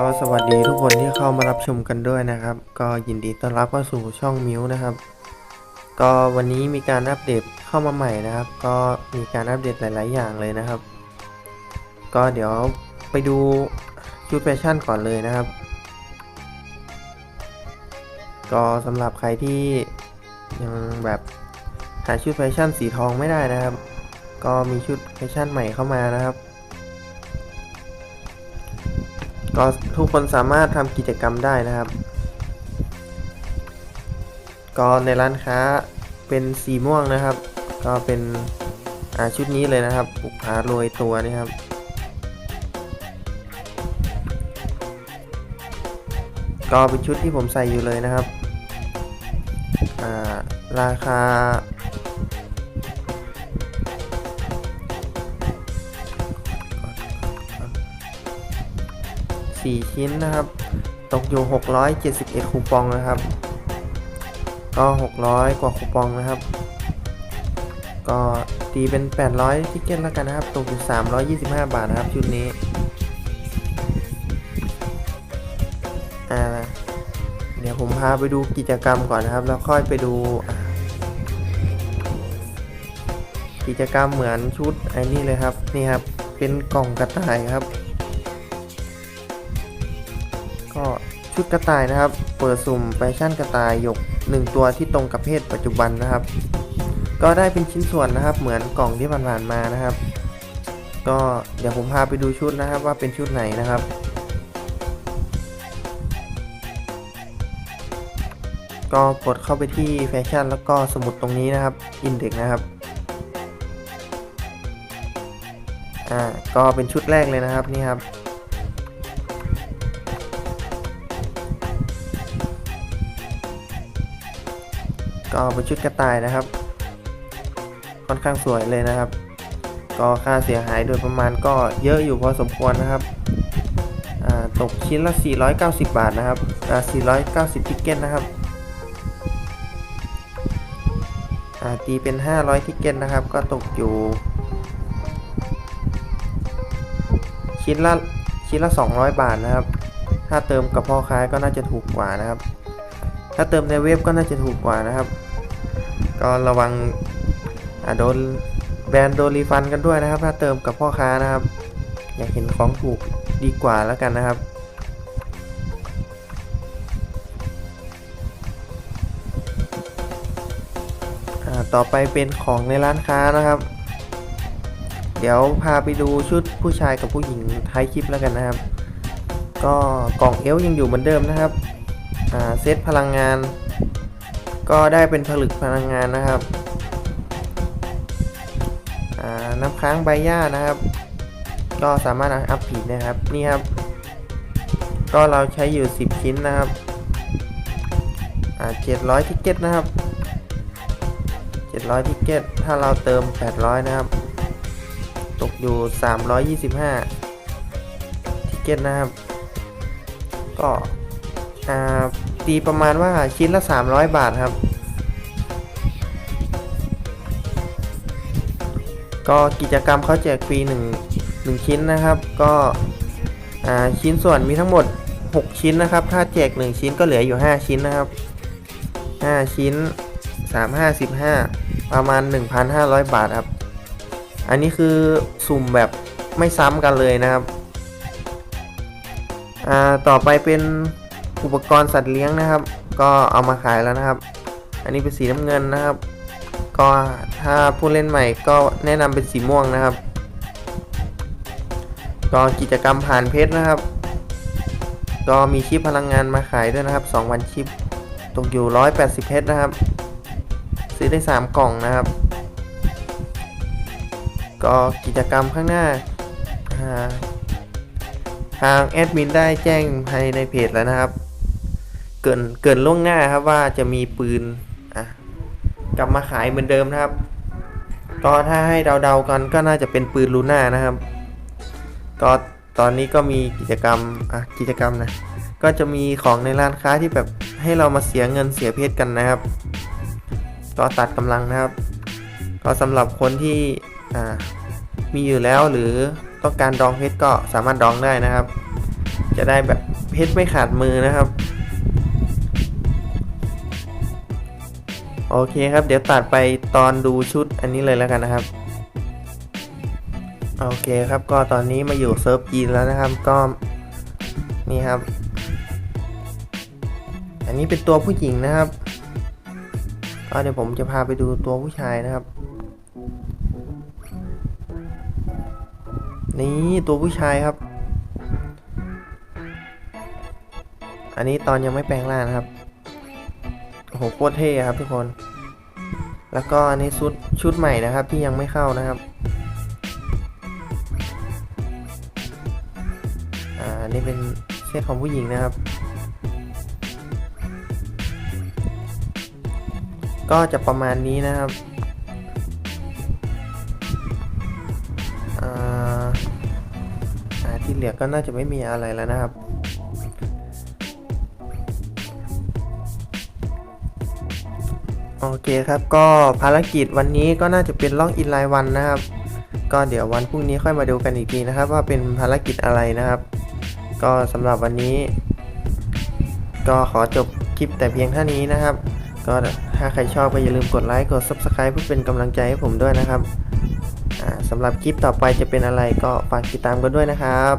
ก็สวัสดีทุกคนที่เข้ามารับชมกันด้วยนะครับ ก็ยินดีต้อนรับเข้าสู่ช่องมิวนะครับ ก็วันนี้มีการอัปเดตเข้ามาใหม่นะครับ ก็มีการอัปเดตหลาย ๆ อย่างเลยนะครับ ก็เดี๋ยวไปดูชุดแฟชั่นก่อนเลยนะครับ ก็สำหรับใครที่ยังแบบหาชุดแฟชั่นสีทองไม่ได้นะครับ ก็มีชุดแฟชั่นใหม่เข้ามานะครับ ก็ทุกคนสามารถทำกิจกรรมได้นะครับ ก็ในร้านค้าเป็นสีม่วงนะครับ ก็เป็นชุดนี้เลยนะครับปุกผาโรยตัวนี่ครับก็เป็นชุดที่ผมใส่อยู่เลยนะครับ ราคา 4 ชิ้นนะครับ ตกอยู่ 671 คูปองนะครับ ก็ 600 กว่าคูปองนะครับ ก็ตีเป็น 800ทิกเก็ตแล้วกันนะครับ ตกอยู่ 325 บาทนะครับชุดนี้อ่าเดี๋ยวผมพาไปดูกิจกรรมก่อนนะครับ แล้วค่อยไปดูกิจกรรมเหมือนชุดไอ้นี่เลยครับ นี่ครับ เป็นกล่องกระต่ายครับ ชุดกระต่ายนะครับ เปิดสุ่มแฟชั่นกระต่ายหยก 1 ตัวที่ตรงกับเพศปัจจุบันนะครับ ก็ได้เป็นชิ้นส่วนนะครับ เหมือนกล่องที่ผ่านๆมานะครับ ก็เดี๋ยวผมพาไปดูชุดนะครับว่าเป็นชุดไหนนะครับก็กดเข้าไปที่แฟชั่นแล้วก็สมุดตรงนี้นะครับอินเด็กนะครับ อ่า ก็เป็นชุดแรกเลยนะครับนี่ครับ ก็เป็นชุดกระต่ายนะครับ ค่อนข้างสวยเลยนะครับ ก็ค่าเสียหายโดยประมาณก็เยอะอยู่พอสมควรนะครับอ่าตกชิ้นละ 490 บาทนะครับอ่า490 ทิกเก็ตนะครับอ่าตีเป็น 500 ทิกเก็ตนะครับ ก็ตกอยู่ ชิ้นละชิ้นละ 200 บาทนะครับ ถ้าเติมกับพ่อค้าก็น่าจะถูกกว่านะครับ ถ้าเติมในเว็บก็น่าจะถูกกว่านะครับ ก็ระวังโดนแบรนด์โดนรีฟันกันด้วยนะครับ ถ้าเติมกับพ่อค้านะครับ อยากเห็นของถูกดีกว่าแล้วกันนะครับต่อไปเป็นของในร้านค้านะครับ เดี๋ยวพาไปดูชุดผู้ชายกับผู้หญิงท้ายคลิปแล้วกันนะครับ ก็กล่องเอลยังอยู่เหมือนเดิมนะครับเซตพลังงาน ก็ได้เป็นผลึกพลังงานนะครับน้ำค้างใบหญ้านะครับ ก็สามารถอัพผีนะครับ นี่ครับ ก็เราใช้อยู่ 10 ชิ้นนะครับอ่า700ทิกเก็ตนะครับ 700ทิกเก็ตถ้าเราเติม 800 นะครับ ตกอยู่ 325ทิกเก็ตนะครับ ก็อ่า ตีประมาณว่าชิ้นละ 300 บาทครับ ก็กิจกรรมเขาแจกฟรี1 1 ชิ้นนะครับ ก็ชิ้นส่วนมีทั้งหมด 6 ชิ้นนะครับ ถ้าแจก 1 ชิ้นก็เหลืออยู่ 5 ชิ้นนะครับ 5 ชิ้น 3 5 15 ประมาณ 1,500 บาทครับ อันนี้คือสุ่มแบบไม่ซ้ำกันเลยนะครับ ต่อไปเป็น อุปกรณ์สัตว์เลี้ยงนะครับ ก็เอามาขายแล้วนะครับ อันนี้เป็นสีน้ำเงินนะครับ ก็ถ้าผู้เล่นใหม่ก็แนะนำเป็นสีม่วงนะครับ ก็กิจกรรมผ่านเพชรนะครับ ก็มีชิปพลังงานมาขายด้วยนะครับ2วันชิปตกอยู่ 180 เพชรนะครับ ซื้อได้ 3 กล่องนะครับ ก็กิจกรรมข้างหน้าอ่าทางแอดมินได้แจ้งภายในเพจแล้วนะครับ เกินเกินล่วงหน้าครับว่าจะมีปืนอะกลับมาขายเหมือนเดิมนะครับ ก็ถ้าให้เดาๆกันก็น่าจะเป็นปืนลูน่านะครับ ก็ตอนนี้ก็มีกิจกรรมอะกิจกรรมนะก็จะมีของในร้านค้าที่แบบให้เรามาเสียเงินเสียเพชรกันนะครับ ก็ตัดกำลังนะครับ ก็สำหรับคนที่อ่ามีอยู่แล้วหรือต้องการดองเพชรก็สามารถดองได้นะครับ จะได้แบบเพชรไม่ขาดมือนะครับ โอเคครับ เดี๋ยวตัดไปตอนดูชุดอันนี้เลยแล้วกันนะครับ โอเคครับก็ตอนนี้มาอยู่เซิร์ฟจีนแล้วนะครับก็นี่ครับ อันนี้เป็นตัวผู้หญิงนะครับก็เดี๋ยวผมจะพาไปดูตัวผู้ชายนะครับ นี่ตัวผู้ชายครับ อันนี้ตอนยังไม่แปลงร่างนะครับโอ้โหโคตรเท่ครับทุกคน แล้วก็อันนี้ชุดชุดใหม่นะครับที่ยังไม่เข้านะครับอ่าอันนี้เป็นเซตของผู้หญิงนะครับ ก็จะประมาณนี้นะครับอ่าอ่าที่เหลือก็น่าจะไม่มีอะไรแล้วนะครับ โอเคครับก็ภารกิจวันนี้ก็น่าจะเป็นล่องอินไลน์วันนะครับ ก็เดี๋ยววันพรุ่งนี้ค่อยมาดูกันอีกทีนะครับ ว่าเป็นภารกิจอะไรนะครับ ก็สำหรับวันนี้ ก็ขอจบคลิปแต่เพียงเท่านี้นะครับ ก็ถ้าใครชอบก็อย่าลืมกดไลค์กด Subscribe เพื่อเป็นกำลังใจให้ผมด้วยนะครับอ่าสำหรับคลิปต่อไปจะเป็นอะไรก็ฝากติดตามกันด้วยนะครับ